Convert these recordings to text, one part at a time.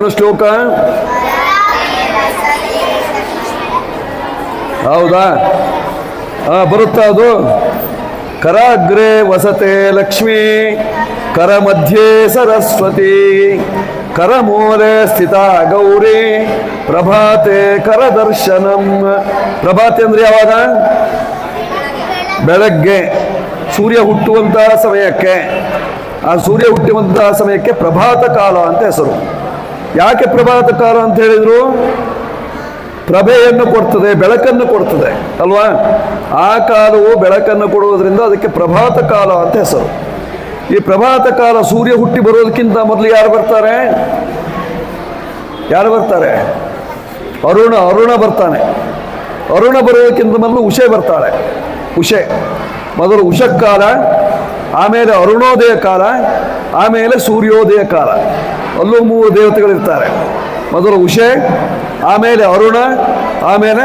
ಶ್ಲೋಕ? ಹೌದಾ? ಬರುತ್ತಾ ಅದು? ಕರಾಗ್ರೆ ವಸತೆ ಲಕ್ಷ್ಮೀ, ಕರ ಮಧ್ಯೆ ಸರಸ್ವತಿ ಕರಮೂಲೆ ಸ್ಥಿತ ಗೌರಿ, ಪ್ರಭಾತೆ ಕರದರ್ಶನಂ ಪ್ರಭಾತೆ ಅಂದ್ರೆ ಯಾವಾಗ? ಬೆಳಗ್ಗೆ. ಸೂರ್ಯ ಹುಟ್ಟುವಂತಹ ಸಮಯಕ್ಕೆ. ಆ ಸೂರ್ಯ ಹುಟ್ಟುವಂತಹ ಸಮಯಕ್ಕೆ ಪ್ರಭಾತ ಕಾಲ ಅಂತ ಹೆಸರು. ಯಾಕೆ ಪ್ರಭಾತ ಕಾಲ ಅಂತ ಹೇಳಿದ್ರು? ಪ್ರಭೆಯನ್ನು ಕೊಡ್ತದೆ, ಬೆಳಕನ್ನು ಕೊಡ್ತದೆ, ಅಲ್ವಾ? ಆ ಕಾಲವು ಬೆಳಕನ್ನು ಕೊಡುವುದರಿಂದ ಅದಕ್ಕೆ ಪ್ರಭಾತ ಕಾಲ ಅಂತ ಹೆಸರು. ಈ ಪ್ರಭಾತ ಕಾಲ ಸೂರ್ಯ ಹುಟ್ಟಿ ಬರೋದಕ್ಕಿಂತ ಮೊದಲು ಯಾರು ಬರ್ತಾರೆ? ಯಾರು ಬರ್ತಾರೆ? ಅರುಣ ಅರುಣ ಬರ್ತಾನೆ. ಅರುಣ ಬರೋದಕ್ಕಿಂತ ಮೊದಲು ಉಷೆ ಬರ್ತಾಳೆ. ಉಷೆ. ಮೊದಲು ಉಷಕ್ಕಾಲ, ಆಮೇಲೆ ಅರುಣೋದಯ ಕಾಲ, ಆಮೇಲೆ ಸೂರ್ಯೋದಯ ಕಾಲ. ಅಲ್ಲೂ ಮೂರು ದೇವತೆಗಳಿರ್ತಾರೆ. ಮೊದಲು ಉಷೆ, ಆಮೇಲೆ ಅರುಣ, ಆಮೇಲೆ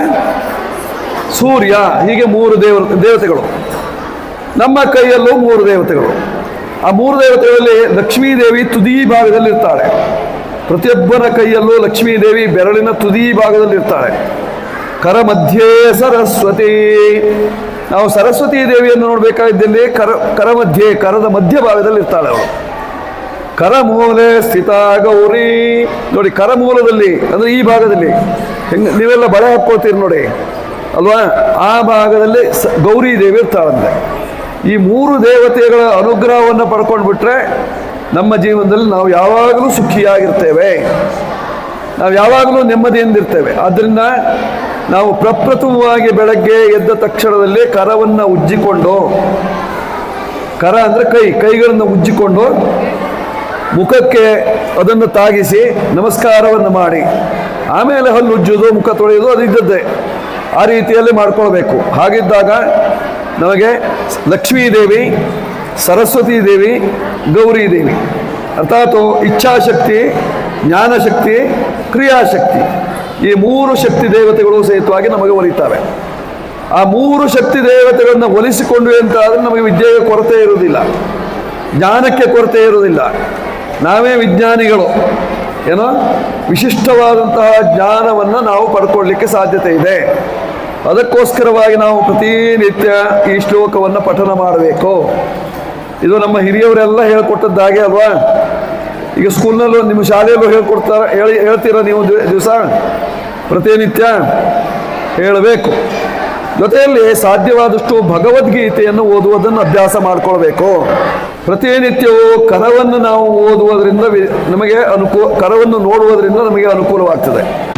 ಸೂರ್ಯ, ಹೀಗೆ ಮೂರು ದೇವ, ದೇವತೆಗಳು. ನಮ್ಮ ಕೈಯಲ್ಲೂ ಮೂರು ದೇವತೆಗಳು. ಆ ಮೂರು ದೇವತೆಗಳಲ್ಲಿ ಲಕ್ಷ್ಮೀ ದೇವಿ ತುದಿ ಭಾಗದಲ್ಲಿ ಇರ್ತಾಳೆ ಕೈಯಲ್ಲೂ ಕೈಯಲ್ಲೂ ಲಕ್ಷ್ಮೀದೇವಿ ಬೆರಳಿನ ತುದಿ ಭಾಗದಲ್ಲಿ ಇರ್ತಾಳೆ ಕರ ಮಧ್ಯೆ ಸರಸ್ವತಿ. ನಾವು ಸರಸ್ವತಿ ದೇವಿಯನ್ನು ನೋಡಬೇಕಾಗಿದ್ದಲ್ಲಿ ಕರ ಕರ ಮಧ್ಯೆ, ಕರದ ಮಧ್ಯ ಭಾಗದಲ್ಲಿ ಇರ್ತಾಳೆ ಅವಳು. ಕರಮೂಲೆ ಸ್ಥಿತ ಗೌರಿ ನೋಡಿ, ಕರಮೂಲದಲ್ಲಿ, ಅಂದ್ರೆ ಈ ಭಾಗದಲ್ಲಿ, ಹೆಂಗ ನೀವೆಲ್ಲ ಬಳೆ ಹಾಕ್ಕೋತೀರಿ ನೋಡಿ, ಅಲ್ವಾ? ಆ ಭಾಗದಲ್ಲಿ ಗೌರಿ ದೇವಿ ಇರ್ತಾಳಂತೆ. ಈ ಮೂರು ದೇವತೆಗಳ ಅನುಗ್ರಹವನ್ನು ಪಡ್ಕೊಂಡು ಬಿಟ್ರೆ ನಮ್ಮ ಜೀವನದಲ್ಲಿ ನಾವು ಯಾವಾಗಲೂ ಸುಖಿಯಾಗಿರ್ತೇವೆ. ನಾವು ಯಾವಾಗಲೂ ನೆಮ್ಮದಿಯಿಂದಿರ್ತೇವೆ. ಆದ್ದರಿಂದ ನಾವು ಪ್ರಪ್ರಥಮವಾಗಿ ಬೆಳಗ್ಗೆ ಎದ್ದ ತಕ್ಷಣದಲ್ಲಿ ಕರವನ್ನು ಉಜ್ಜಿಕೊಂಡು, ಕರ ಅಂದರೆ ಕೈ, ಕೈಗಳನ್ನು ಉಜ್ಜಿಕೊಂಡು ಮುಖಕ್ಕೆ ಅದನ್ನು ತಾಗಿಸಿ ನಮಸ್ಕಾರವನ್ನು ಮಾಡಿ. ಆಮೇಲೆ ಹಲ್ಲು ಉಜ್ಜೋದು ಮುಖ ತೊಳೆಯೋದು ಅದು ಇದ್ದದ್ದೇ. ಆ ರೀತಿಯಲ್ಲಿ ಮಾಡ್ಕೊಳ್ಬೇಕು. ಹಾಗಿದ್ದಾಗ ನಮಗೆ ಲಕ್ಷ್ಮೀ ದೇವಿ, ಸರಸ್ವತಿ ದೇವಿ, ಗೌರಿ ದೇವಿ, ಅರ್ಥಾತ್ ಇಚ್ಛಾಶಕ್ತಿ, ಜ್ಞಾನಶಕ್ತಿ, ಕ್ರಿಯಾಶಕ್ತಿ ಈ ಮೂರು ಶಕ್ತಿ ದೇವತೆಗಳು ಸಹಿತವಾಗಿ ನಮಗೆ ಒಲಿತಾವೆ. ಆ ಮೂರು ಶಕ್ತಿ ದೇವತೆಗಳನ್ನು ಒಲಿಸಿಕೊಂಡ್ವಿ ಅಂತ ಆದರೆ ನಮಗೆ ವಿದ್ಯೆಗೆ ಕೊರತೆ ಇರುವುದಿಲ್ಲ. ಜ್ಞಾನಕ್ಕೆ ಕೊರತೆ ಇರುವುದಿಲ್ಲ. ನಾವೇ ವಿಜ್ಞಾನಿಗಳು. ಏನೋ? ವಿಶಿಷ್ಟವಾದಂತಹ ಜ್ಞಾನವನ್ನು ನಾವು ಪಡ್ಕೊಳ್ಳಿಕ್ಕೆ ಸಾಧ್ಯತೆ ಇದೆ. ಅದಕ್ಕೋಸ್ಕರವಾಗಿ ನಾವು ಪ್ರತಿನಿತ್ಯ ಈ ಶ್ಲೋಕವನ್ನು ಪಠನ ಮಾಡಬೇಕು. ಇದು ನಮ್ಮ ಹಿರಿಯವರೆಲ್ಲ ಹೇಳ್ಕೊಟ್ಟದ್ದಾಗೆ ಅಲ್ವಾ? ಈಗ ಸ್ಕೂಲ್ನಲ್ಲೂ ನಿಮ್ಮ ಶಾಲೆಯಲ್ಲೂ ಹೇಳ್ಕೊಡ್ತಾರ, ಹೇಳಿ ಹೇಳ್ತೀರಾ ನೀವು ದಿವಸ? ಪ್ರತಿನಿತ್ಯ? ಹೇಳಬೇಕು. ಜೊತೆಯಲ್ಲಿ ಸಾಧ್ಯವಾದಷ್ಟು ಭಗವದ್ಗೀತೆಯನ್ನು ಓದುವುದನ್ನು ಅಭ್ಯಾಸ ಮಾಡಿಕೊಳ್ಬೇಕು. ಪ್ರತಿನಿತ್ಯವೂ ಕರವನ್ನು ನಾವು ಓದುವುದರಿಂದ ನಮಗೆ ಅನುಕೂ ಕರವನ್ನು ನೋಡುವುದರಿಂದ ನಮಗೆ ಅನುಕೂಲವಾಗ್ತದೆ.